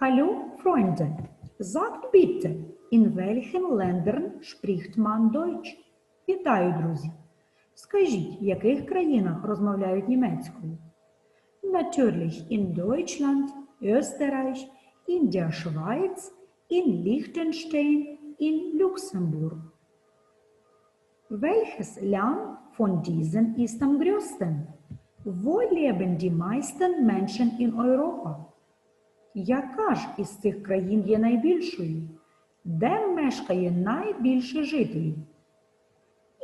Hallo, Freunde. Sagt bitte, in welchen Ländern spricht man Deutsch? Вітаю, друзі. Скажіть, в яких країнах розмовляють німецькою? Natürlich in Deutschland, Österreich, in der Schweiz, in Liechtenstein, in Luxemburg. Welches Land von diesen ist am größten? Wo leben die meisten Menschen in Europa? Яка ж із цих країн є найбільшою? Де мешкає найбільше жителів?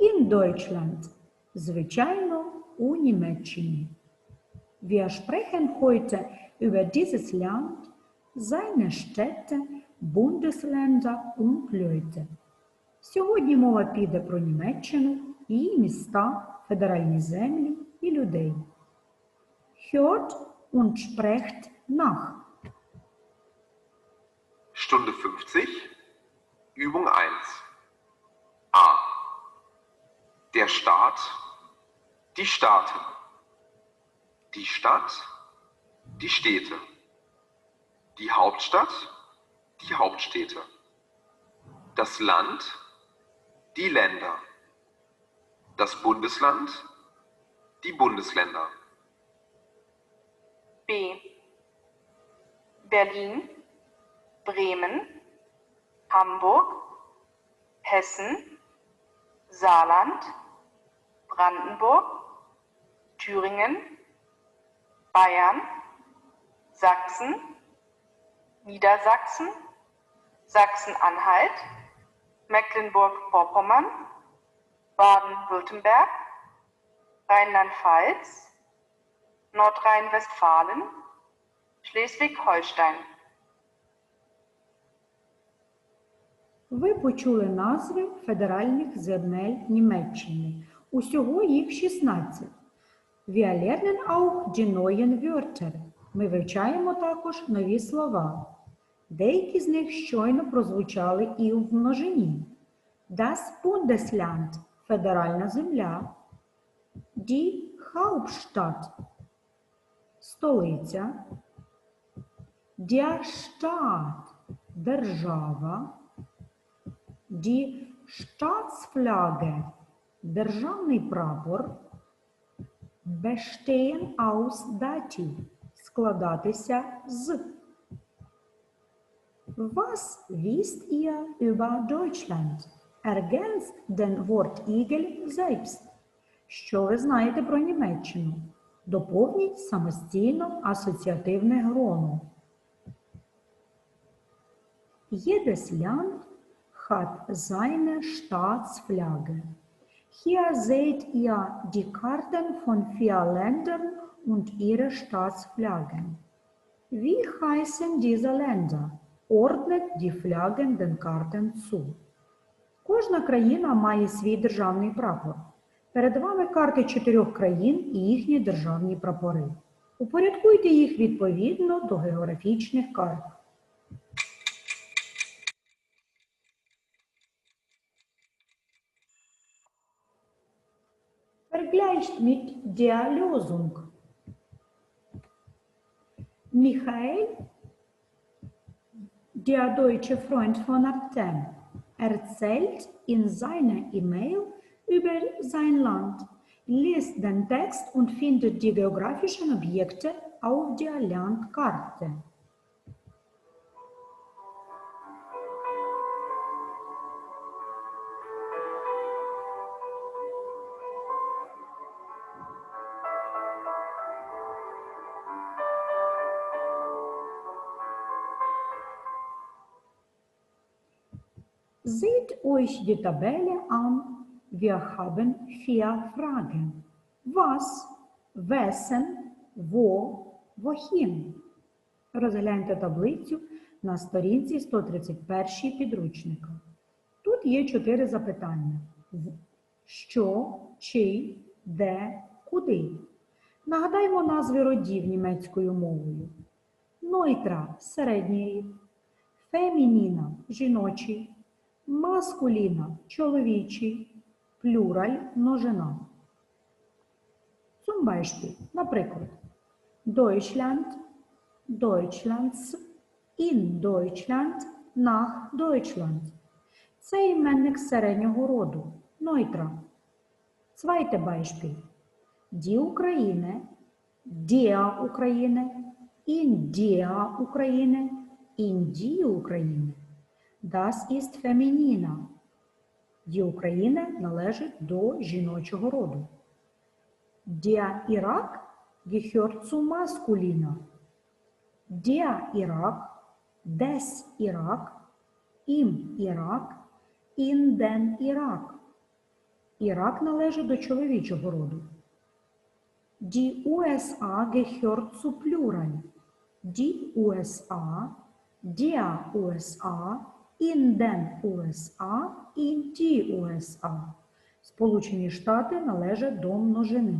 In Deutschland. Звичайно, у Німеччині. Wir sprechen heute über dieses Land, seine Städte, Bundesländer und Leute. Сьогодні мова піде про Німеччину, її міста, федеральні землі і людей. Hört und sprecht nach. Übung 1. A. Der Staat, die Staaten. Die Stadt, die Städte. Die Hauptstadt, die Hauptstädte. Das Land, die Länder. Das Bundesland, die Bundesländer. B. Berlin, Bremen, Hamburg, Hessen, Saarland, Brandenburg, Thüringen, Bayern, Sachsen, Niedersachsen, Sachsen-Anhalt, Mecklenburg-Vorpommern, Baden-Württemberg, Rheinland-Pfalz, Nordrhein-Westfalen, Schleswig-Holstein. Ви почули назви федеральних земель Німеччини. Усього їх 16. Wir lernen auch die. Ми вивчаємо також нові слова. Деякі з них щойно прозвучали і в множині. Das Bundesland – федеральна земля. Die Hauptstadt – столиця. Der Staat – держава. Staatsflagge – державний прапор. Bestehen aus Dativ – складатися з. Deutschland? Ergänzt den Wortigel selbst. Що ви знаєте про Німеччину? Доповніть самостійно асоціативне Land hat seine Staatsflagge. Hier seht ihr die Karten von vier Ländern und ihre Staatsflaggen. Wie heißen diese Länder? Ordnet die Flaggen den Karten zu. Кожна країна має свій державний прапор. Перед вами карти чотирьох країн і їхні державні прапори. Упорядкуйте їх відповідно до географічних карт. Vergleicht mit der Lösung. Michael, der deutsche Freund von Artem, erzählt in seiner E-Mail über sein Land, liest den Text und findet die geografischen Objekte auf der Landkarte. Seht euch die Tabelle an. Wir haben vier Fragen. Was, wessen, wo, wohin. Розгляньте таблицю на сторінці 131 підручника. Тут є чотири запитання: що, чи, де, куди. Нагадаймо назви родів німецькою мовою. Нойтра середній рід, фемініна жіночий, маскуліна чоловічий, плюраль множина. Zum Beispiel, наприклад, Deutschland, Deutschlands, in Deutschland, nach Deutschland. Це іменник середнього роду, Неутра. Zweite Beispiel. Die Ukraine, der Ukraine, in der Ukraine, in die Ukraine. Das ist Feminina. Die Україна належить до жіночого роду. Der Irak gehört zu Maskulina. Der Irak, des Irak, im Irak, in den Irak. Ірак належить до чоловічого роду. Die USA gehört zu Plural. Die USA, der USA, in den USA, in die USA. Сполучені Штати належать до множини.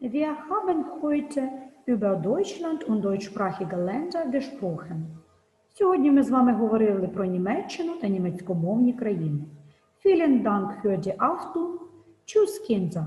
Wir haben heute über Deutschland und deutschsprachige Länder gesprochen. Сьогодні ми з вами говорили про Німеччину та німецькомовні країни. Vielen Dank für die Achtung. Tschüss, Kinder.